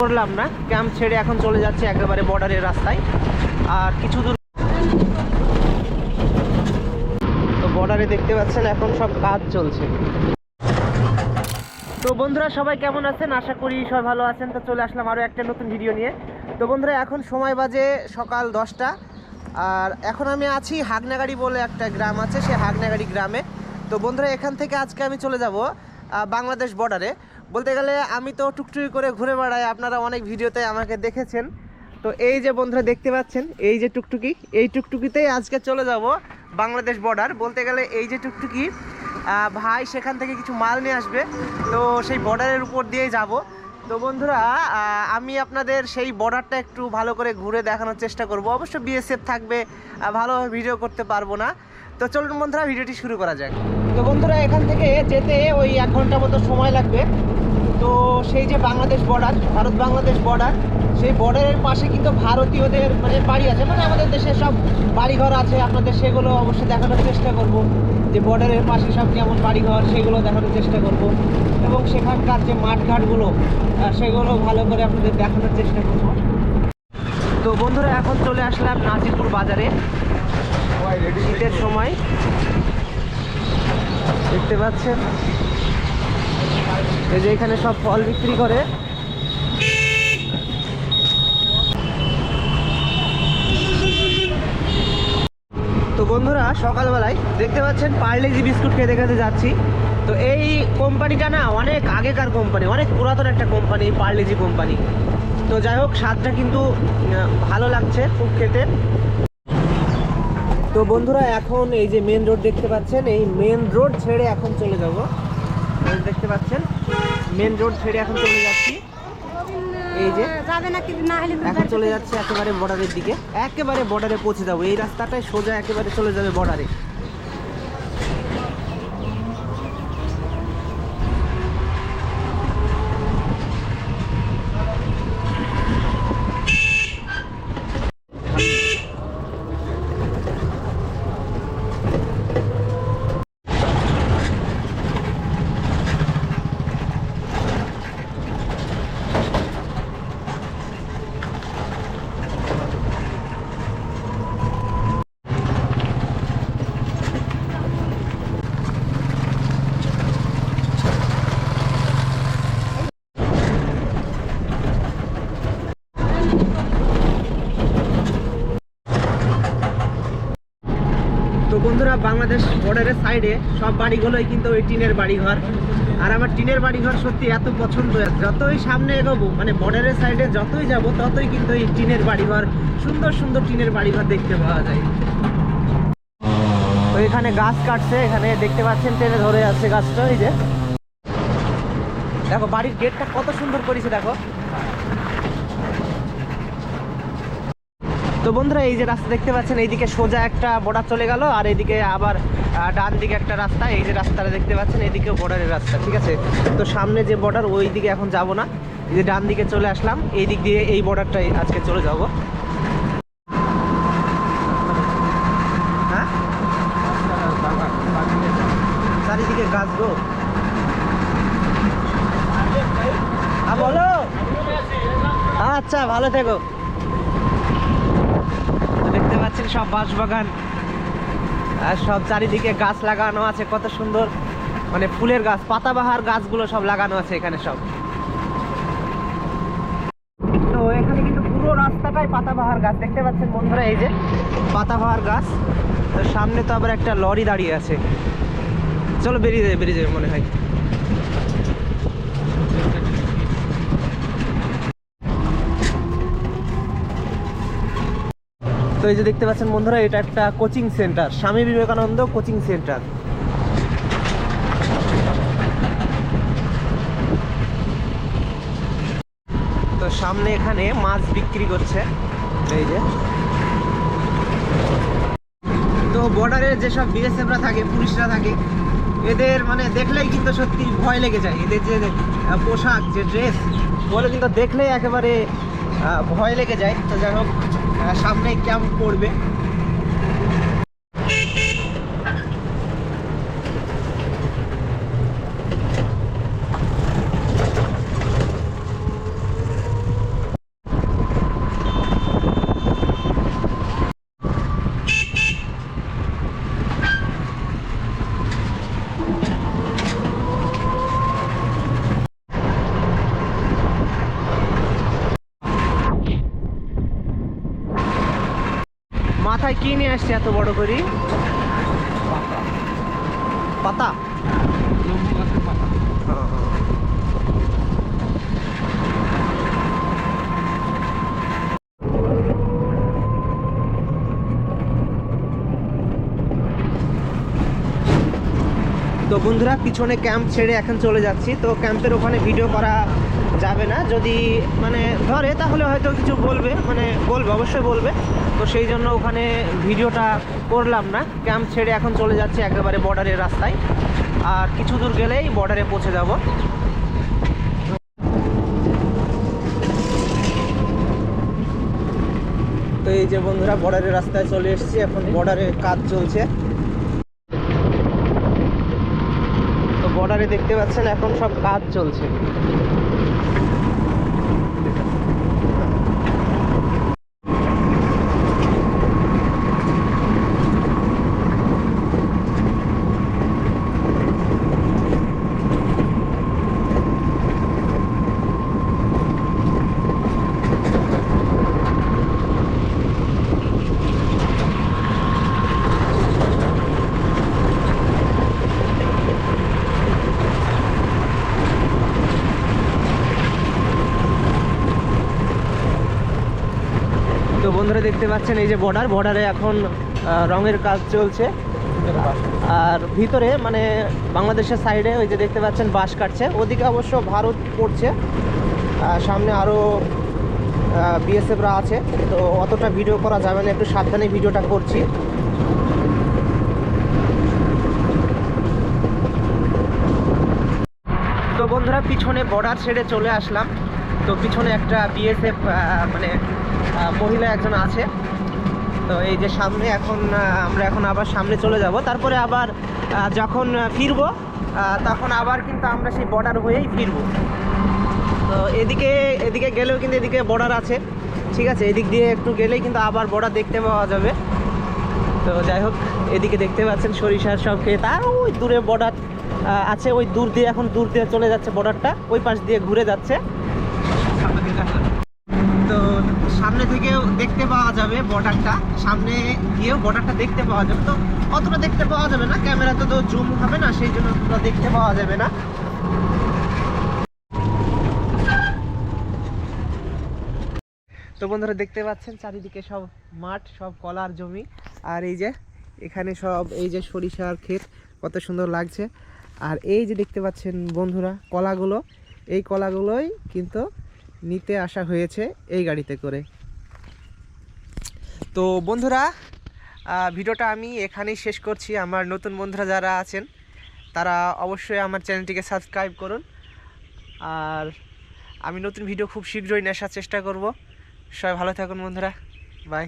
করলাম না। ক্যাম্প ছেড়ে এখন চলে যাচ্ছে একেবারে বর্ডারের রাস্তায়। আর কিছু দূর তো বর্ডারে দেখতে পাচ্ছেন এখন সব কাজ চলছে। তো বন্ধুরা, সবাই কেমন আছেন? আশা করি সবাই ভালো আছেন। তো চলে আসলাম আরও একটা নতুন ভিডিও নিয়ে। তো বন্ধুরা, এখন সময় বাজে সকাল দশটা। আর এখন আমি আছি হাগনাগাড়ি বলে একটা গ্রাম আছে, সেই হাগনাগাড়ি গ্রামে। তো বন্ধুরা, এখান থেকে আজকে আমি চলে যাব বাংলাদেশ বর্ডারে। বলতে গেলে আমি তো টুকটুকি করে ঘুরে বেড়াই, আপনারা অনেক ভিডিওতে আমাকে দেখেছেন। তো এই যে বন্ধুরা দেখতে পাচ্ছেন, এই যে টুকটুকি, এই টুকটুকিতেই আজকে চলে যাব বাংলাদেশ বর্ডার বলতে গেলে এই যে টুকটুকি ভাই সেখান থেকে কিছু মাল নিয়ে আসবে, তো সেই বর্ডারের উপর দিয়েই যাব। তো বন্ধুরা আমি আপনাদের সেই বর্ডারটা একটু ভালো করে ঘুরে দেখানোর চেষ্টা করব। অবশ্য বিএসএফ থাকবে ভালোভাবে ভিডিও করতে পারব না। তো চলুন বন্ধুরা, ভিডিওটি শুরু করা যাক। তো বন্ধুরা, এখান থেকে যেতে ওই এক ঘণ্টা মতো সময় লাগবে। তো সেই যে বাংলাদেশ বর্ডার ভারত বাংলাদেশ বর্ডার সেই বর্ডারের পাশে কিন্তু ভারতীয়দের মানে বাড়ি আছে। মানে আমাদের দেশে সব বাড়িঘর আছে, আপনাদের সেগুলো অবশ্যই দেখানোর চেষ্টা করব। যে বর্ডারের পাশে সব যেমন বাড়িঘর, সেগুলো দেখানোর চেষ্টা করব। এবং সেখানকার যে মাঠঘাটগুলো সেগুলো ভালো করে আপনাদের দেখানোর চেষ্টা করব। তো বন্ধুরা, এখন চলে আসলাম নাজিরপুর বাজারে। শীতের সময়। দেখতে পাচ্ছেন? এই যে এখানে সব ফল বিক্রি করে। তো বন্ধুরা, সকালবেলায় দেখতে পাচ্ছেন পার্লেজি বিস্কুট খেতে খেতে যাচ্ছি। তো এই কোম্পানিটা না অনেক আগেকার কোম্পানি, অনেক পুরাতন একটা কোম্পানি পার্লেজি কোম্পানি। তো যাই হোক, স্বাদটা কিন্তু ভালো লাগছে খুব খেতে। তো বন্ধুরা, এখন এই যে মেন রোড দেখতে পাচ্ছেন, এই মেন রোড ছেড়ে এখন চলে যাব। দেখতে পাচ্ছেন। মেন রোড ছেড়ে এখন চলে যাচ্ছি। এই যে যাবে না কি না হলে এখন চলে যাচ্ছে একেবারে বর্ডারের দিকে। একেবারে বর্ডারে পৌঁছে যাব। এই রাস্তাটায় সোজা একেবারে চলে যাবে বর্ডারে তো বন্ধুরা বাংলাদেশ বর্ডারের সাইডে সব বাড়িগুলোই কিন্তু ওই টিনের বাড়িঘর। আর আমার টিনের বাড়িঘর সত্যি এত পছন্দ, যতই সামনে এগোবো মানে বর্ডারের সাইডে যতই যাব, ততই কিন্তু এই টিনের বাড়িঘর, সুন্দর সুন্দর টিনের বাড়িঘর দেখতে পাওয়া যায়। তো এখানে গাছ কাটছে, এখানে দেখতে পাচ্ছেন টেনে ধরে আছে গাছটা, এই যে। দেখো, বাড়ির গেটটা কত সুন্দর করেছে, দেখো। তো বন্ধুরা, এই যে রাস্তা দেখতে পাচ্ছেন, এইদিকে সোজা একটা বর্ডার চলে গেল, আর এইদিকে আবার ডান দিকে একটা রাস্তা, এই যে রাস্তাটা দেখতে পাচ্ছেন, এইদিকেও বর্ডারের রাস্তা, ঠিক আছে? তো সামনে যে বর্ডার ওই দিকে এখন যাব না, এই যে ডান দিকে চলে আসলাম এই দিক দিয়ে এই বর্ডারটাই আজকে চলে যাব। হ্যাঁ? চারিদিকে গাছ গো। বলো। আচ্ছা ভালো থেকো। পাচ্ছেন সব বাঁশবাগান। আর সব চারিদিকে গাছ লাগানো আছে, কত সুন্দর। মানে ফুলের গাছ, পাতাবাহার গাছগুলো সব লাগানো আছে এখানে সব। তো এখানে কিন্তু পুরো রাস্তাটাই পাতাবাহার গাছ, দেখতে পাচ্ছেন বন্ধুরা এই যে পাতাবাহার গাছ। তো সামনে তো আবার একটা লরি দাঁড়িয়ে আছে। চলো বেরিয়ে যাবে বেরিয়ে যাবে মনে হয়। তো এই যে দেখতে পাচ্ছেন বন্ধুরা, এটা একটা coaching centre. Swami Vivekananda coaching centre. তো সামনে এখানে মাছ বিক্রি করছে। এই যে। তো বর্ডারে যেসব বিএসএফরা থাকে, পুলিশরা থাকে, এদের মানে দেখলেই কিন্তু সত্যি ভয় লেগে যায়। এদের যে পোশাক, যে ড্রেস বলে কিন্তু দেখলেই একেবারে ভয় লেগে যায়। তো যাই হোক সামনে ক্যাম্প পড়বে ভাই কি নিয়ে আসছে এত বড় করি? পাতা। তো বন্ধুরা, পিছনে ক্যাম্প ছেড়ে এখন চলে যাচ্ছি। তো ক্যাম্পের ওখানে ভিডিও করা যাবে না। যদি মানে ধরে, তাহলে হয়তো কিছু বলবে মানে বলবে, অবশ্যই বলবে। তো সেই জন্য ওখানে ভিডিওটা করলাম না। ক্যাম্প ছেড়ে এখন চলে যাচ্ছে একেবারে বর্ডারের রাস্তায়। আর কিছু দূর গেলেই বর্ডারে পৌঁছে যাব। তো এই যে বন্ধুরা, বর্ডারের রাস্তায় চলে এসেছি। এখন বর্ডারে কাজ চলছে। তো বর্ডারে দেখতে পাচ্ছেন, এখন সব কাজ চলছে তো বন্ধুরা দেখতে পাচ্ছেন এই যে বর্ডার বর্ডারে এখন রঙের কাজ চলছে। আর ভিতরে মানে বাংলাদেশের সাইডে ওই যে দেখতে পাচ্ছেন বাঁশ কাটছে। ওদিকে অবশ্য ভারত পড়ছে। সামনে আরও বিএসএফরা আছে। তো অতটা ভিডিও করা যাবে না, একটু সাবধানে ভিডিওটা করছি। তো বন্ধুরা, পিছনে বর্ডার ছেড়ে চলে আসলাম। তো পিছনে একটা বিএসএফ মানে মহিলা একজন আছে। তো এই যে সামনে এখন আমরা এখন আবার সামনে চলে যাব। তারপরে আবার যখন ফিরবো তখন আবার কিন্তু আমরা সেই বর্ডার হয়েই ফিরবো। তো এদিকে এদিকে গেলেও কিন্তু এদিকে বর্ডার আছে। ঠিক আছে, এদিক দিয়ে একটু গেলেই কিন্তু আবার বর্ডার দেখতে পাওয়া যাবে। তো যাই হোক, এদিকে দেখতে পাচ্ছেন সরিষার সব ক্ষেত। আর ওই দূরে বর্ডার আছে, ওই দূর দিয়ে, এখন দূর দিয়ে চলে যাচ্ছে বর্ডারটা ওই পাশ দিয়ে ঘুরে যাচ্ছে সামনে দিকে আসলে তো সামনে থেকেও দেখতে পাওয়া যাবে বর্ডারটা সামনে গিয়েও বর্ডারটা দেখতে পাওয়া যাবে। তো অতটা দেখতে পাওয়া যাবে না। ক্যামেরাতে তো জুম হবে না, সেই জন্য অতটা দেখতে পাওয়া যাবে না। তো বন্ধুরা, দেখতে পাচ্ছেন, চারিদিকে সব মাঠ, সব কলার জমি। আর এই যে, এখানে সব, এই যে সরিষার ক্ষেত, কত সুন্দর লাগছে। আর এই যে দেখতে পাচ্ছেন বন্ধুরা, কলাগুলো। এই কলাগুলোই কিন্তু নিতে আসা হয়েছে এই গাড়িতে করে। তো বন্ধুরা ভিডিওটা আমি এখানেই শেষ করছি। আমার নতুন বন্ধুরা যারা আছেন, তারা অবশ্যই আমার চ্যানেলটিকে সাবস্ক্রাইব করুন। আর আমি নতুন ভিডিও খুব শীঘ্রই নেশার চেষ্টা করব। সবাই ভালো থাকুন বন্ধুরা। বাই